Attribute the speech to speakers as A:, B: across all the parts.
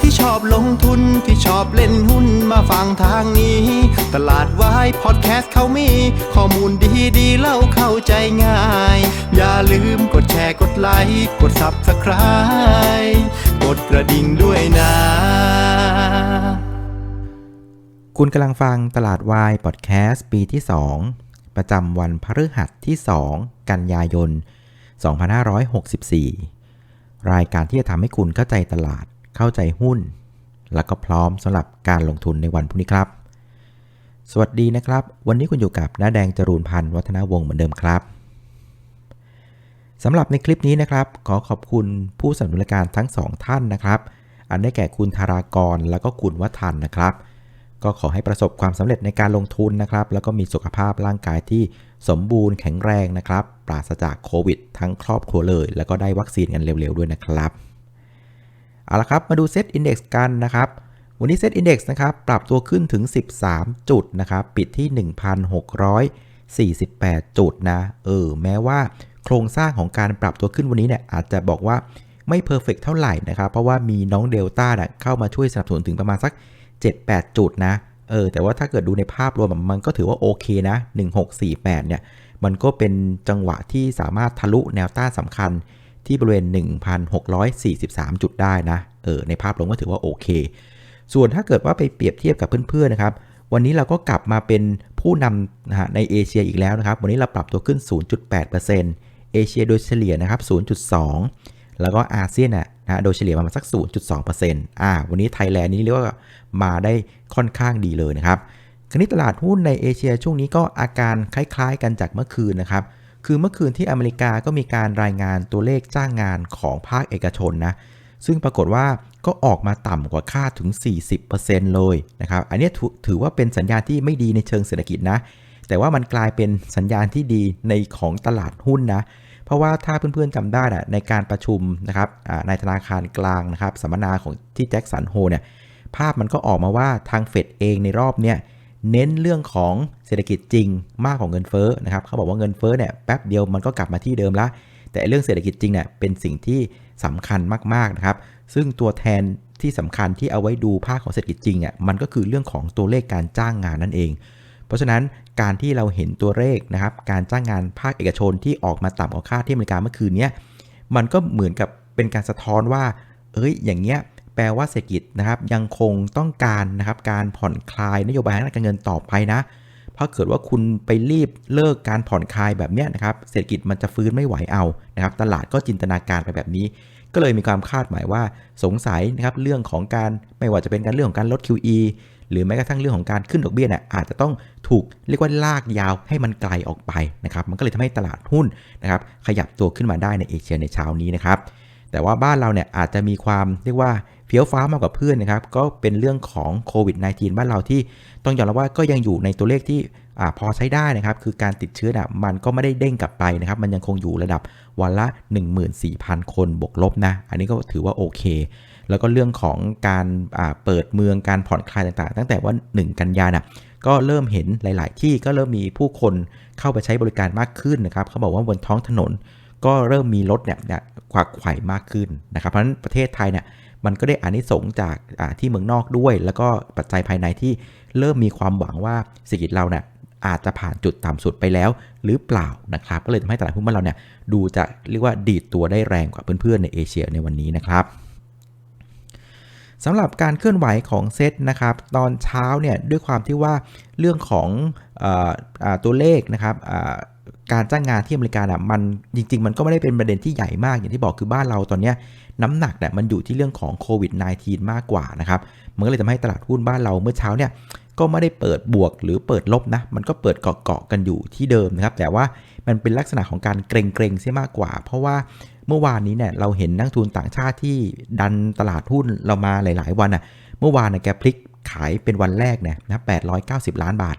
A: ที่ชอบลงทุนที่ชอบเล่นหุ้นมาฟังทางนี้ ตลาดวายพอดแคสต์เขามี ข้อมูลดีดีเล่าเข้าใจง่าย อย่าลืมกดแชร์กดไลค์กด Subscribe กดกระดิ่งด้วยนะ
B: คุณกำลังฟังตลาดวายพอดแคสต์ปีที่ 2 ประจำวันพฤหัสที่ 2 กันยายน 2564 รายการที่จะทำให้คุณเข้าใจตลาด เข้าใจหุ้น แล้วก็พร้อมสำหรับการลงทุนในวันพรุ่งนี้ครับ สวัสดีนะครับ วันนี้คุณอยู่กับน้าแดงจรูนพันธ์วัฒนาวงศ์เหมือนเดิมครับสำหรับในคลิปนี้นะครับ ขอขอบคุณผู้สนับสนุนรายการทั้งสองท่านนะครับ อันได้แก่คุณธารากรแล้วก็คุณวัฒนนะครับ ก็ขอให้ประสบความสำเร็จในการลงทุนนะครับ แล้วก็มีสุขภาพร่างกายที่สมบูรณ์แข็งแรงนะครับ ปราศจากโควิด ทั้งครอบครัวเลย แล้วก็ได้วัคซีนกันเร็วๆด้วยนะครับ เอาละครับ มาดูเซตอินดี x กันนะครับ วันนี้เซตอินดี x นะครับ ปรับตัวขึ้นถึง 13 จุดนะครับ ปิดที่ 1,648 จุดนะ เออ แม้ว่าโครงสร้างของการปรับตัวขึ้นวันนี้เนี่ย อาจจะบอกว่าไม่เพอร์เฟกเท่าไหร่นะครับ เพราะว่ามีน้องเดลต้าเนี่ยเข้ามาช่วยสนับสนุนถึงประมาณสัก 7-8 จุดนะ เออ แต่ว่าถ้าเกิดดูในภาพรวมมันก็ถือว่าโอเคนะ 1648 เนี่ย มันก็เป็นจังหวะที่สามารถทะลุแนวต้านสำคัญ ที่บริเวณ 1,643 จุดได้นะ เออ ในภาพรวมก็ถือว่าโอเค ส่วนถ้าเกิดว่าไปเปรียบเทียบกับเพื่อนๆนะครับ วันนี้เราก็กลับมาเป็นผู้นำนะฮะในเอเชียอีกแล้วนะครับ วันนี้เราปรับตัวขึ้น 0.8%เอเชียโดยเฉลี่ยนะครับ 0.2 แล้วก็อาเซียนนะนะโดยเฉลี่ยประมาณสัก 0.2%อ่า วันนี้ไทยแลนด์นี้เรียกว่ามาได้ค่อนข้างดีเลยนะครับคราวนี้ตลาดหุ้นในเอเชียช่วงนี้ก็อาการคล้ายๆ กันจากเมื่อคืนนะครับ คือเมื่อคืนที่อเมริกาก็มีการรายงานตัวเลขจ้างงานของภาคเอกชนนะ ซึ่งปรากฏว่าก็ออกมาต่ำกว่าคาดถึง 40%เลยนะครับ อันนี้ถือว่าเป็นสัญญาณที่ไม่ดีในเชิงเศรษฐกิจนะ แต่ว่ามันกลายเป็นสัญญาณที่ดีในของตลาดหุ้นนะ เพราะว่าถ้าเพื่อนๆจำได้นะในการประชุมนะครับในธนาคารกลางนะครับสัมมนาของที่แจ็คสันโฮเนี่ย ภาพมันก็ออกมาว่าทางเฟดเองในรอบเนี้ย เน้นเรื่องของเศรษฐกิจจริงมากกว่าเงินเฟ้อนะครับเขาบอกว่าเงินเฟ้อเนี่ยแป๊บเดียวมันก็กลับมาที่เดิมละ แต่เรื่องเศรษฐกิจจริงเนี่ยเป็นสิ่งที่สำคัญมากๆนะครับ ซึ่งตัวแทนที่สำคัญที่เอาไว้ดูภาคของเศรษฐกิจจริงอะมันก็คือเรื่องของตัวเลขการจ้างงานนั่นเอง เพราะฉะนั้นการที่เราเห็นตัวเลขนะครับการจ้างงานภาคเอกชนที่ออกมาต่ำกว่าคาดที่อเมริกาเมื่อคืนนี้มันก็เหมือนกับเป็นการสะท้อนว่า เอ้ยอย่างเงี้ย แปลว่าเศรษฐกิจนะครับยังคงต้องการนะครับการผ่อนคลายนโยบายทางการเงินต่อไปนะเพราะเกิดว่าคุณไปรีบเลิกการผ่อนคลายแบบเนี้ยนะครับเศรษฐกิจมันจะฟื้นไม่ไหวเอานะครับตลาดก็จินตนาการไปแบบนี้ ก็เลยมีความคาดหมายว่าสงสัยนะครับเรื่องของการไม่ว่าจะเป็นการเรื่องของการลด QE หรือแม้กระทั่งเรื่องของการขึ้นดอกเบี้ยเนี่ยอาจจะต้องถูกเรียกว่าลากยาวให้มันไกลออกไปนะครับมันก็เลยทำให้ตลาดหุ้นนะครับขยับตัวขึ้นมาได้ในเอเชียในเช้านี้นะครับแต่ว่าบ้านเราเนี่ยอาจจะมีความเรียกว่า เฟี้ยวฟ้ามากกว่าเพื่อนนะครับ ก็เป็นเรื่องของโควิด -19 บ้านเราที่ต้องยอมรับว่าก็ยังอยู่ในตัวเลขที่อพอใช้ได้นะครับ คือการติดเชื้อนะมันก็ไม่ได้เด้งกลับไปนะครับ มันยังคงอยู่ระดับวันละ 14,000 คนบวกลบนะ อันนี้ก็ถือว่าโอเค แล้วก็เรื่องของการเปิดเมืองการผ่อนคลายต่างๆ ตั้งแต่ว่า 1 กันยานะก็เริ่มเห็นหลาย ๆ ที่ก็เริ่มมีผู้คนเข้าไปใช้บริการมากขึ้นนะครับ เขาบอกว่าบนท้องถนนก็เริ่มมีรถเนี่ยควักไขว่มากขึ้นนะครับ เพราะฉะนั้นประเทศไทยเนี่ย มันก็ได้อานิสงส์จากที่เมืองนอกด้วย แล้วก็ปัจจัยภายในที่เริ่มมีความหวังว่าเศรษฐกิจเราเนี่ยอาจจะผ่านจุดต่ำสุดไปแล้วหรือเปล่านะครับ ก็เลยทำให้ตลาดหุ้นบ้านเราเนี่ยดูจะเรียกว่าดีดตัวได้แรงกว่าเพื่อนๆในเอเชียในวันนี้นะครับสำหรับการเคลื่อนไหวของเซตนะครับ ตอนเช้าเนี่ยด้วยความที่ว่าเรื่องของออตัวเลขนะครับการจ้างงานที่อเมริกาอะมันจริง ๆ มันก็ไม่ได้เป็นประเด็นที่ใหญ่มากอย่างที่บอกคือบ้านเราตอนเนี้ย น้ำหนักเนี่ยมันอยู่ที่เรื่องของโควิด -19 มากกว่านะครับ มันก็เลยทำให้ตลาดหุ้นบ้านเราเมื่อเช้าเนี่ยก็ไม่ได้เปิดบวกหรือเปิดลบนะ มันก็เปิดเกาะๆกันอยู่ที่เดิมนะครับ แต่ว่ามันเป็นลักษณะของการเกรงๆเสียมากกว่า เพราะว่าเมื่อวานนี้เนี่ยเราเห็นนักทุนต่างชาติที่ดันตลาดหุ้นเรามาหลาย ๆ วันอะ เมื่อวานเนี่ยแกพลิกขายเป็นวันแรกเนี่ยนะ890ล้านบาท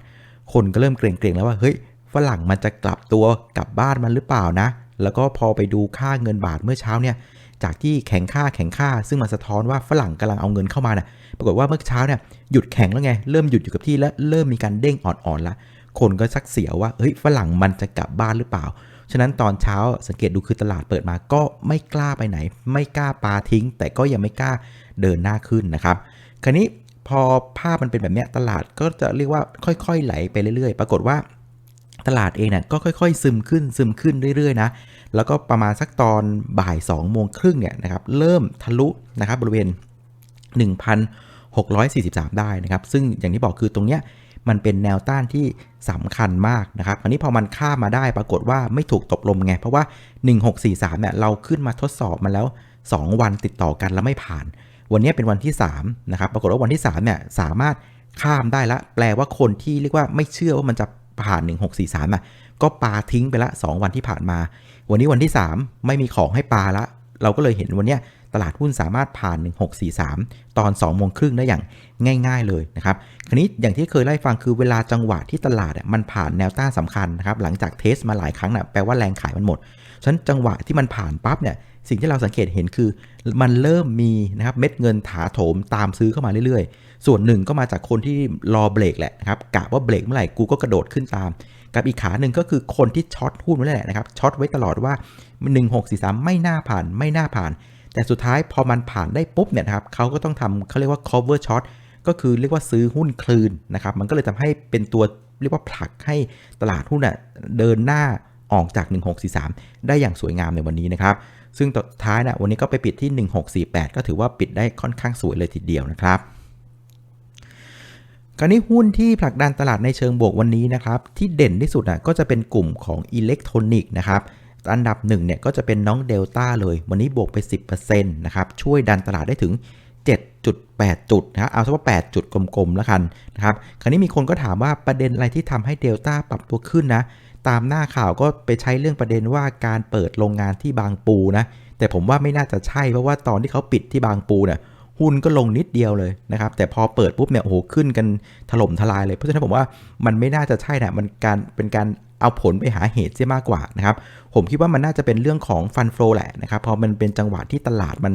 B: คนก็เริ่มเกรงๆแล้วว่าเฮ้ยฝรั่งมันจะกลับตัวกลับบ้านมันหรือเปล่านะ แล้วก็พอไปดูค่าเงินบาทเมื่อเช้าเนี่ย จากที่แข็งค่าแข็งค่า ซึ่งมันสะท้อนว่าฝรั่งกำลังเอาเงินเข้ามานี่ยปรากฏว่าเมื่อเช้าเนี่ยหยุดแข็งแล้วไง เริ่มหยุดอยู่กับที่แล้วเริ่มมีการเด้งอ่อนๆละคนก็ชักเสียวว่าเฮ้ยฝรั่งมันจะกลับบ้านหรือเปล่า ฉะนั้นตอนเช้าสังเกตดูคือตลาดเปิดมาก็ไม่กล้าไปไหน ไม่กล้าปาทิ้ง แต่ก็ยังไม่กล้าเดินหน้าขึ้นนะครับ คราวนี้พอภาพมันเป็นแบบนี้ตลาดก็จะเรียกว่าค่อยๆไหลไปเรื่อยๆ ปรากฏว่าตลาดเองเนี่ยก็ค่อยๆ ซึมขึ้นซึมขึ้นเรื่อยๆนะ แล้วก็ประมาณสักตอนบ่าย2โมงครึ่งเนี่ยนะครับเริ่มทะลุนะครับบริเวณ 1,643 ได้นะครับ ซึ่งอย่างที่บอกคือตรงเนี้ยมันเป็นแนวต้านที่สำคัญมากนะครับคราวนี้พอมันข้ามมาได้ปรากฏว่าไม่ถูกตบลมไง เพราะว่า 1643เนี่ยเราขึ้นมาทดสอบมาแล้ว 2 วันติดต่อกันแล้วไม่ผ่าน วันนี้เป็นวันที่3นะครับ ปรากฏว่าวันที่3เนี่ยสามารถข้ามได้ละ แปลว่าคนที่เรียกว่าไม่เชื่อว่ามันจะผ่าน 1643อะก็ปาทิ้งไปละ 2 วันที่ผ่านมา วันนี้วันที่ 3 ไม่มีของให้ปลาละ เราก็เลยเห็นวันนี้ตลาดหุ้นสามารถผ่าน 1643 ตอน2โมงครึ่งได้อย่างง่าย ๆเลยนะครับ คราวนี้อย่างที่เคยไล่ฟังคือเวลาจังหวะที่ตลาดมันผ่านแนวต้านสำคัญนะครับ หลังจากเทสมาหลายครั้งนะ่ะแปลว่าแรงขายมันหมด ฉะนั้นจังหวะที่มันผ่านปั๊บเนี่ยสิ่งที่เราสังเกตเห็นคือมันเริ่มมีนะครับเม็ดเงินถาโถมตามซื้อเข้ามาเรื่อยๆ ส่วนหนึ่งก็มาจากคนที่รอเบรกแหละนะครับกะว่าเบรกเมื่อไหร่กูก็กระโดดขึ้นตาม กับอีกขาหนึ่งก็คือคนที่ช็อตหุ้นไว้แหละนะครับช็อตไว้ตลอดว่า 1643 ไม่น่าผ่านไม่น่าผ่าน แต่สุดท้ายพอมันผ่านได้ปุ๊บเนี่ยนะครับเขาก็ต้องทำเขาเรียกว่า cover short ก็คือเรียกว่าซื้อหุ้นคลืนนะครับมันก็เลยทำให้เป็นตัวเรียกว่าผลักให้ตลาดหุ้นอะเดินหน้าออกจาก 1643 ได้อย่างสวยงามในวันนี้นะครับ ซึ่งตท้ายนะวันนี้ก็ไปปิดที่ 1648 ก็ถือว่าปิดได้ค่อนข้างสวยเลยทีเดียวนะครับ คราวนี้หุ้นที่ผลักดันตลาดในเชิงบวกวันนี้นะครับที่เด่นที่สุดนะก็จะเป็นกลุ่มของอิเล็กทรอนิกส์นะครับอันดับหนึ่งเนี่ยก็จะเป็นน้องเดลต้าเลย วันนี้บวกไป 10%นะครับช่วยดันตลาดได้ถึง 7.8 จุดนะครับเอาสักว่า8จุดกลมๆแล้วกันนะครับคราวนี้มีคนก็ถามว่าประเด็นอะไรที่ทำให้เดลต้าปรับตัวขึ้นนะตามหน้าข่าวก็ไปใช้เรื่องประเด็นว่าการเปิดโรงงานที่บางปูนะแต่ผมว่าไม่น่าจะใช่เพราะว่าตอนที่เขาปิดที่บางปูเนี่ย หุ้นก็ลงนิดเดียวเลยนะครับ แต่พอเปิดปุ๊บเนี่ยโอ้โหขึ้นกันถล่มทลายเลย เพราะฉะนั้นผมว่ามันไม่น่าจะใช่นะมันการเป็นการเอาผลไปหาเหตุเสียมากกว่านะครับ ผมคิดว่ามันน่าจะเป็นเรื่องของฟันโฟแหละนะครับ พอมันเป็นจังหวะที่ตลาดมัน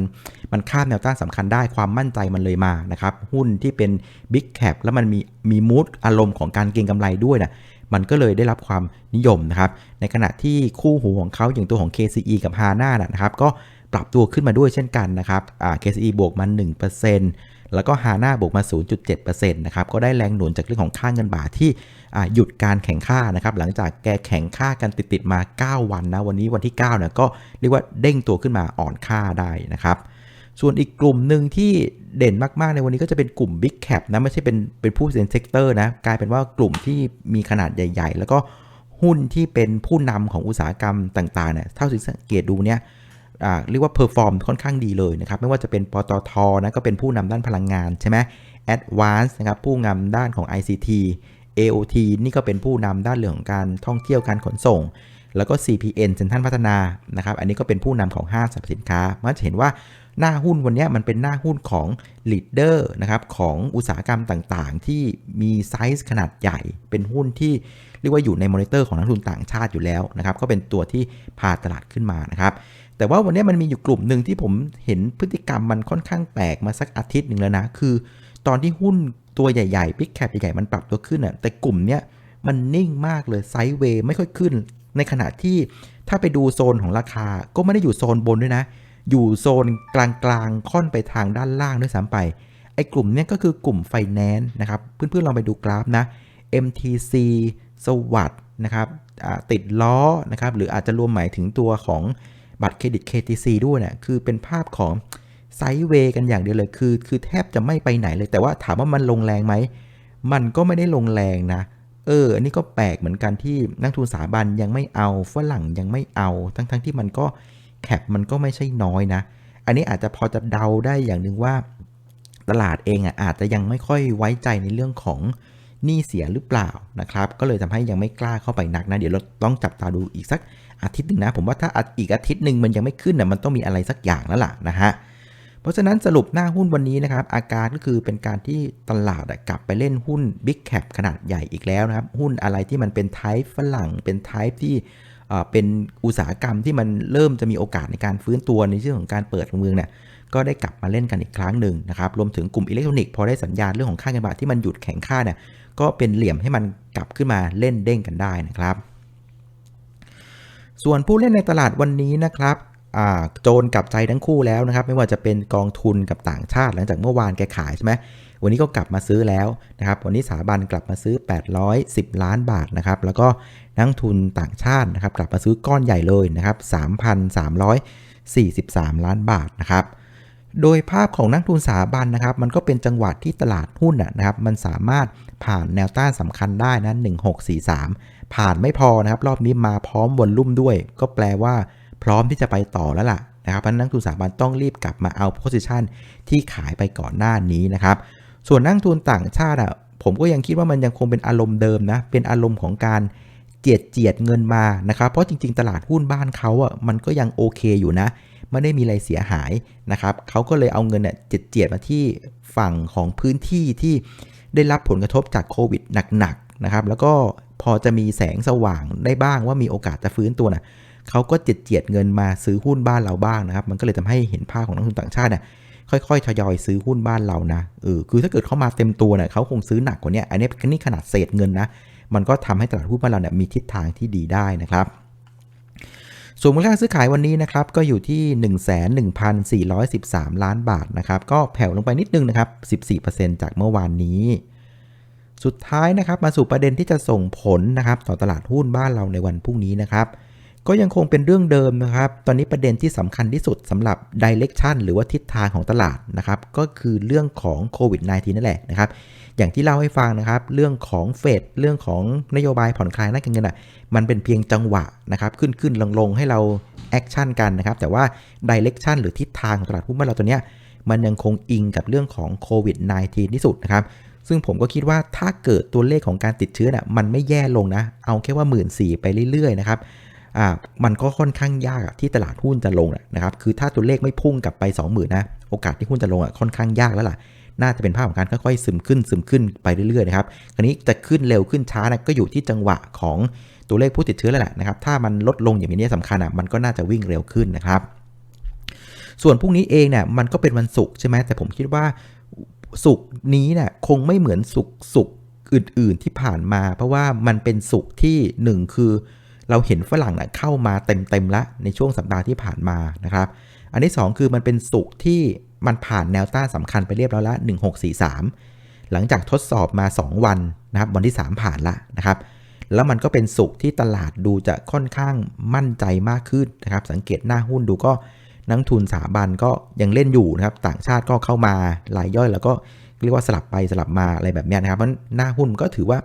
B: มันข้ามแนวต้านสำคัญได้ความมั่นใจมันเลยมานะครับ หุ้นที่เป็นบิ๊กแคปแล้วมันมีมีมูดอารมณ์ของการเก็งกำไรด้วยนะมันก็เลยได้รับความนิยมนะครับ ในขณะที่คู่หูของเขาอย่างตัวของ KCE กับ HANA นะครับ ก็ ปรับตัวขึ้นมาด้วยเช่นกันนะครับอ่า KCE บวกมา 1%แล้วก็ HANA บวกมา 0.7%นะครับ ก็ได้แรงหนุนจากเรื่องของค่าเงินบาทที่หยุดการแข่งค่านะครับ หลังจากแกแข่งค่ากันติดๆมา 9 วันนะ วันนี้วันที่9เนี่ยก็เรียกว่าเด้งตัวขึ้นมาอ่อนค่าได้นะครับ ส่วนอีกกลุ่มหนึ่งที่เด่นมากๆในวันนี้ก็จะเป็นกลุ่ม Big Cap นะ ไม่ใช่เป็นเป็นผู้เซ็นเซกเตอร์นะ กลายเป็นว่ากลุ่มที่มีขนาดใหญ่ ๆ แล้วก็หุ้นที่เป็นผู้นำของอุตสาหกรรมต่างๆเนี่ยเท่าที่สังเกตดูเนี่ย เรียกว่าเพอร์ฟอร์มค่อนข้างดีเลยนะครับ ไม่ว่าจะเป็นปตทนะก็เป็นผู้นำด้านพลังงานใช่ไหม Advance นะครับผู้นำด้านของ ICT AOT นี่ก็เป็นผู้นำด้านเรื่องของการท่องเที่ยวการขนส่ง แล้วก็ CPN เซ็นทรัลพัฒนานะครับอันนี้ก็เป็นผู้นำของห้างสรรพสินค้ามันจะเห็นว่าหน้าหุ้นวันนี้มันเป็นหน้าหุ้นของ leader นะครับของอุตสาหกรรมต่างๆ ที่มีไซส์ขนาดใหญ่ เป็นหุ้นที่เรียกว่าอยู่ในมอนิเตอร์ของนักทุนต่างชาติอยู่แล้วนะครับก็เป็นตัวที่พาตลาดขึ้นมานะครับ แต่ว่าวันนี้มันมีอยู่กลุ่มหนึ่งที่ผมเห็นพฤติกรรมมันค่อนข้างแปลกมาสักอาทิตย์หนึ่งแล้วนะ คือตอนที่หุ้นตัวใหญ่ๆ Big Cap ใหญ่ๆ มันปรับตัวขึ้นอะ แต่กลุ่มเนี้ยมันนิ่งมากเลยไซด์เวย์ไม่ค่อยขึ้น ในขณะที่ถ้าไปดูโซนของราคาก็ไม่ได้อยู่โซนบนด้วยนะ อยู่โซนกลางๆ ค่อนไปทางด้านล่างด้วยซ้ำไป ไอ้กลุ่มเนี้ยก็คือกลุ่มไฟแนนซ์นะครับ เพื่อนๆลองไปดูกราฟนะ MTC สวัสดนะครับติดล้อนะครับ หรืออาจจะรวมหมายถึงตัวของ บัตรเครดิต KTC ด้วยเนะี่ยคือเป็นภาพของไซด์เวย์กันอย่างเดียวเลยคือ คือแทบจะไม่ไปไหนเลย แต่ว่าถามว่ามันลงแรงไหม มันก็ไม่ได้ลงแรงนะ เออ อันนี้ก็แปลกเหมือนกันที่นักทุนสถาบันยังไม่เอาฝรั่งยังไม่เอา ทั้งๆทที่มันก็แคปมันก็ไม่ใช่น้อยนะ อันนี้อาจจะพอจะเดาได้อย่างหนึ่งว่า ตลาดเองอะอาจจะยังไม่ค่อยไว้ใจในเรื่องของหนี้เสียหรือเปล่านะครับ ก็เลยทำให้ยังไม่กล้าเข้าไปนักนะ เดี๋ยวเราต้องจับตาดูอีกสัก อาทิตย์หนึ่งนะ ผมว่าถ้าอีกอาทิตย์หนึ่งมันยังไม่ขึ้นนะมันต้องมีอะไรสักอย่างแล้วล่ะนะฮะเพราะฉะนั้นสรุปหน้าหุ้นวันนี้นะครับ อาการก็คือเป็นการที่ตลาดกลับไปเล่นหุ้น Big Cap ขนาดใหญ่อีกแล้วนะครับ หุ้นอะไรที่มันเป็นไทป์ฝรั่ง เป็นไทป์ที่เป็นอุตสาหกรรมที่มันเริ่มจะมีโอกาสในการฟื้นตัวในเรื่องของการเปิดเมืองเนี่ยก็ได้กลับมาเล่นกันอีกครั้งหนึ่งนะครับ รวมถึงกลุ่มอิเล็กทรอนิกส์พอได้สัญญาณเรื่องของค่าเงินบาทที่มันหยุดแข็งค่าเนี่ยก็เป็นเหลี่ยมให้มันกลับขึ้นมาเล่นเด้งกันได้นะครับ ส่วนผู้เล่นในตลาดวันนี้นะครับโจรกลับใจทั้งคู่แล้วนะครับ ไม่ว่าจะเป็นกองทุนกับต่างชาติหลังจากเมื่อวานแกขายใช่ไหมวันนี้ก็กลับมาซื้อแล้วนะครับ วันนี้สถาบันกลับมาซื้อ 810 ล้านบาทนะครับ แล้วก็นักทุนต่างชาตินะครับ กลับมาซื้อก้อนใหญ่เลยนะครับ 3,343 ล้านบาทนะครับ โดยภาพของนักทุนสถาบันนะครับ มันก็เป็นจังหวะที่ตลาดหุ้นนะนะครับ มันสามารถผ่านแนวต้านสำคัญได้นะ1643 ผ่านไม่พอนะครับ รอบนี้มาพร้อมวอลลุ่มด้วย ก็แปลว่าพร้อมที่จะไปต่อแล้วล่ะนะครับเพราะนักทุนสถาบันต้องรีบกลับมาเอาโพสิชันที่ขายไปก่อนหน้านี้นะครับ ส่วนนักทุนต่างชาติอะผมก็ยังคิดว่ามันยังคงเป็นอารมณ์เดิมนะ เป็นอารมณ์ของการเจียดเจียดเงินมานะครับ เพราะจริง ๆ ตลาดหุ้นบ้านเขาอะมันก็ยังโอเคอยู่นะไม่ได้มีอะไรเสียหายนะครับเขาก็เลยเอาเงินเนี่ยเจียดเจียดมาที่ฝั่งของพื้นที่ที่ได้รับผลกระทบจากโควิดหนักๆนะครับ แล้วก็ พอจะมีแสงสว่างได้บ้างว่ามีโอกาสจะฟื้นตัวนะเขาก็เจียดเจียดเงินมาซื้อหุ้นบ้านเราบ้างนะครับ มันก็เลยทำให้เห็นภาพของนักทุนต่างชาติเนี่ยค่อยๆทยอยซื้อหุ้นบ้านเรานะเออคือถ้าเกิดเขามาเต็มตัวเนี่ยเขาคงซื้อหนักกว่านี้อันนี้นี่ขนาดเศษเงินนะมันก็ทำให้ตลาดหุ้นบ้านเราเนี่ยมีทิศทางที่ดีได้นะครับส่วนมูลค่าซื้อขายวันนี้นะครับก็อยู่ที่ 11,413 ล้านบาทนะครับก็แผ่วลงไปนิดนึงนะครับ 14%จากเมื่อวานนี้ สุดท้ายนะครับมาสู่ประเด็นที่จะส่งผลนะครับต่อตลาดหุ้นบ้านเราในวันพรุ่งนี้นะครับ ก็ยังคงเป็นเรื่องเดิมนะครับ ตอนนี้ประเด็นที่สำคัญที่สุดสำหรับ direction หรือว่าทิศทางของตลาดนะครับ ก็คือเรื่องของโควิด -19 นั่นแหละนะครับ อย่างที่เล่าให้ฟังนะครับ เรื่องของเฟดเรื่องของนโยบายผ่อนคลายนักเงินอะมันเป็นเพียงจังหวะนะครับ ขึ้นขึ้นลงลงให้เราแอคชั่นกันนะครับ แต่ว่า direction หรือทิศทางของตลาดหุ้นบ้านเราตัวเนี้ยมันยังคงอิงกับเรื่องของโควิด -19 ที่สุดนะครับ ซึ่งผมก็คิดว่าถ้าเกิดตัวเลขของการติดเชื้อน่ะมันไม่แย่ลงนะ เอาแค่ว่า 1 4ื่นไปเรื่อยๆนะครับอ่ามันก็ค่อนข้างยากที่ตลาดหุ้นจะลงนะครับคือถ้าตัวเลขไม่พุ่งกลับไป20,000นะโอกาสที่หุ้นจะลงอะค่อนข้างยากแล้วล่ะน่าจะเป็นภาพของการค่อยๆซึมขึ้นซึมขึ้นไปเรื่อยๆนะครับคราวนี้จะขึ้นเร็วขึ้นช้านะก็อยู่ที่จังหวะของตัวเลขผู้ติดเชื้อแล้วแหละนะครับ ถ้ามันลดลงอย่างนี้สำคัญอะมันก็น่าจะวิ่งเร็วขึ้นนะครับ ส่วนพรุ่งนี้เองเนี่ยมันก็เป็นวันศุกร์ใช่ไหมแต่ผมคิดว่า ศุกนี้เนี่ยคงไม่เหมือนศุกร์ศุกอื่น ๆ ที่ผ่านมา เพราะว่ามันเป็นศุกที่หนึ่งคือ เราเห็นฝรั่งนะเข้ามาเต็มๆล้วในช่วงสัปดาห์ที่ผ่านมานะครับ อันที่ 2 คือมันเป็นสุกที่มันผ่านแนวต้านสำคัญไปเรียบร้อยแล้ว1643 หลังจากทดสอบมา 2 วันนะครับ วันที่ 3 ผ่านละนะครับ แล้วมันก็เป็นสุกที่ตลาดดูจะค่อนข้างมั่นใจมากขึ้นนะครับ สังเกตหน้าหุ้นดูก็ นักทุนสถาบันก็ยังเล่นอยู่นะครับ ต่างชาติก็เข้ามารายย่อย แล้วก็เรียกว่าสลับไปสลับมาอะไรแบบนี้นะครับเพราะหน้าหุ้นก็ถือว่า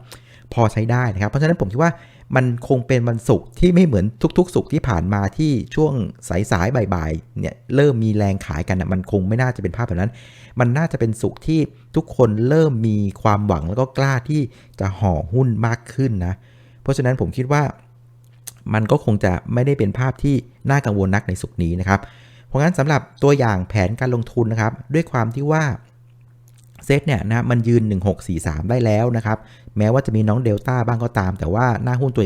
B: พอใช้ได้นะครับ เพราะฉะนั้นผมคิดว่ามันคงเป็นวันศุกร์ที่ไม่เหมือนทุกๆศุกร์ที่ผ่านมาที่ช่วงสายๆบ่ายๆเนี่ยเริ่มมีแรงขายกันนะมันคงไม่น่าจะเป็นภาพแบบนั้น มันน่าจะเป็นศุกร์ที่ทุกคนเริ่มมีความหวังแล้วก็กล้าที่จะห่อหุ้นมากขึ้นนะ เพราะฉะนั้นผมคิดว่ามันก็คงจะไม่ได้เป็นภาพที่น่ากังวลนักในศุกร์นี้นะครับ เพราะงั้นสำหรับตัวอย่างแผนการลงทุนนะครับ ด้วยความที่ว่าเซตเนี่ยนะมันยืน 1643 ได้แล้วนะครับ แม้ว่าจะมีน้องเดลต้าบ้างก็ตาม แต่ว่าหน้าหุ้นตัว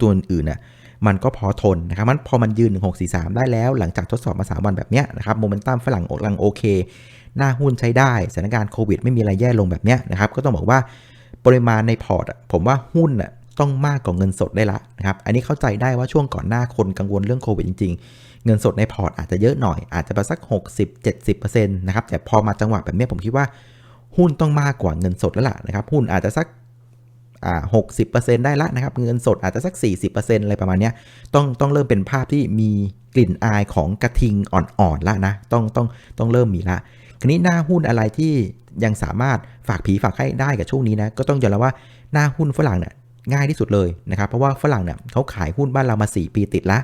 B: ตัวอื่นน่ะมันก็พอทนนะครับ มันพอมันยืน 1643 ได้แล้ว หลังจากทดสอบมา 3 วันแบบเนี้ยนะครับโมเมนตัมฝรั่งกลังโอเค หน้าหุ้นใช้ได้สถานการณ์โควิด ไม่มีอะไรแย่ลงแบบเนี้ยนะครับ ก็ต้องบอกว่าปริมาณในพอร์ตผมว่าหุ้นน่ะ ต้องมากกว่าเงินสดได้ละนะครับ อันนี้เข้าใจได้ว่าช่วงก่อนหน้าคนกังวลเรื่องโควิดจริง ๆ เงินสดในพอร์ตอาจจะเยอะหน่อย อาจจะประสัก 60-70%นะครับ แต่พอมาจังหวะแบบนี้ผมคิดว่า หุ้นต้องมากกว่าเงินสดแล้วล่ะนะครับ หุ้นอาจจะสักอ่าหกสิบเปอร์เซ็นต์ได้ละนะครับ เงินสดอาจจะสัก 40%อะไรประมาณนี้ต้องต้องเริ่มเป็นภาพที่มีกลิ่นอายของกระทิงอ่อนๆละนะ ต้องต้องต้องเริ่มมีละคราวนี้หน้าหุ้นอะไรที่ยังสามารถฝากผีฝากให้ได้กับช่วงนี้นะ ก็ต้องยอมรับว่าหน้าหุ้นฝรั่งเนี่ย ง่ายที่สุดเลยนะครับ เพราะว่าฝรั่งเนี่ยเขาขายหุ้นบ้านเรามา 4 ปีติดละ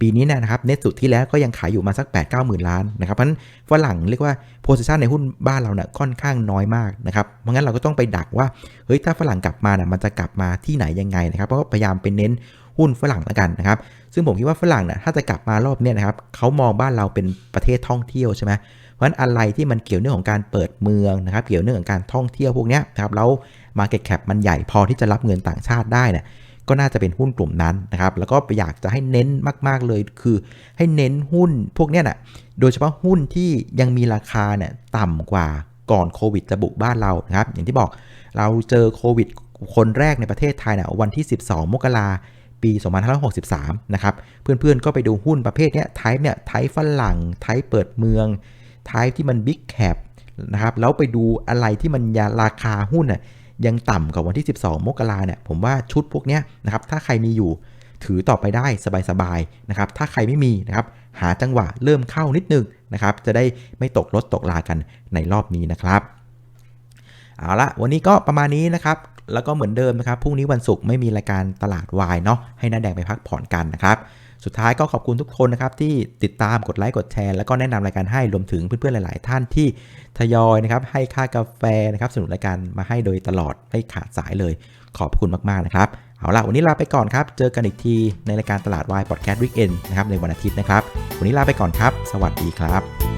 B: ปีนี้นะครับเน็ตสุดที่แล้วก็ยังขายอยู่มาสัก 8 9 0 0 0ล้านนะครับเพราะฉะนั้นฝรั่งเรียกว่าโพซิชันในหุ้นบ้านเราเนี่ยค่อนข้างน้อยมากนะครับเพราะงั้นเราก็ต้องไปดักว่าเฮ้ยถ้าฝรั่งกลับมาเนี่ยมันจะกลับมาที่ไหนยังไงนะครับเพราะพยายามไปเน้นหุ้นฝรั่งแล้วกันนะครับ ซึ่งผมคิดว่าฝรั่งเนี่ยถ้าจะกลับมารอบนี้นะครับเขามองบ้านเราเป็นประเทศท่องเที่ยวใช่ไหมเพราะฉะนั้นอะไรที่มันเกี่ยวเนื่องของการเปิดเมืองนะครับ เกี่ยวเนื่องของการท่องเที่ยวพวกนี้นะครับแล้ว Market Cap มันใหญ่พอที่จะรับเงินต่างชาติได้เนี่ยก็น่าจะเป็นหุ้นกลุ่มนั้นนะครับ แล้วก็อยากจะให้เน้นมากๆเลยคือ ให้เน้นหุ้นพวกเนี้ยนะโดยเฉพาะหุ้นที่ยังมีราคาเนี่ยต่ำกว่าก่อนโควิดจะบุกบ้านเรานะครับ อย่างที่บอกเราเจอโควิดคนแรกในประเทศไทยนะวันที่ 12 มกราปปี2563 นะครับ เพื่อนๆ ก็ไปดูหุ้นประเภทเนี้ยไทป์เนี่ย ไทป์ฝรั่ง ไทป์เปิดเมือง ไทป์ที่มันบิ๊กแคปนะครับ แล้วไปดูอะไรที่มันยาราคาหุ้นน่ะ ยังต่ำกว่าวันที่ 12 มกราเนี่ยผมว่าชุดพวกเนี้ยนะครับถ้าใครมีอยู่ถือต่อไปได้สบายๆนะครับถ้าใครไม่มีนะครับหาจังหวะเริ่มเข้านิดนึงนะครับจะได้ไม่ตกรถตกลากันในรอบนี้นะครับเอาละวันนี้ก็ประมาณนี้นะครับแล้วก็เหมือนเดิมนะครับพรุ่งนี้วันศุกร์ไม่มีรายการตลาดวายเนาะให้น้าแดงไปพักผ่อนกันนะครับ สุดท้ายก็ขอบคุณทุกคนนะครับที่ติดตามกดไลค์กดแชร์แล้วก็แนะนำรายการให้รวมถึงเพื่อนๆหลาย ๆ ท่านที่ทยอยนะครับให้ค่ากาแฟนะครับสนุนรายการมาให้โดยตลอดไม่ขาดสายเลย ขอบคุณมากๆนะครับเอาล่ะวันนี้ลาไปก่อนครับ เจอกันอีกทีในรายการตลาดวายพอดแคสต์วิกเอนนะครับในวันอาทิตย์นะครับ วันนี้ลาไปก่อนครับ สวัสดีครับ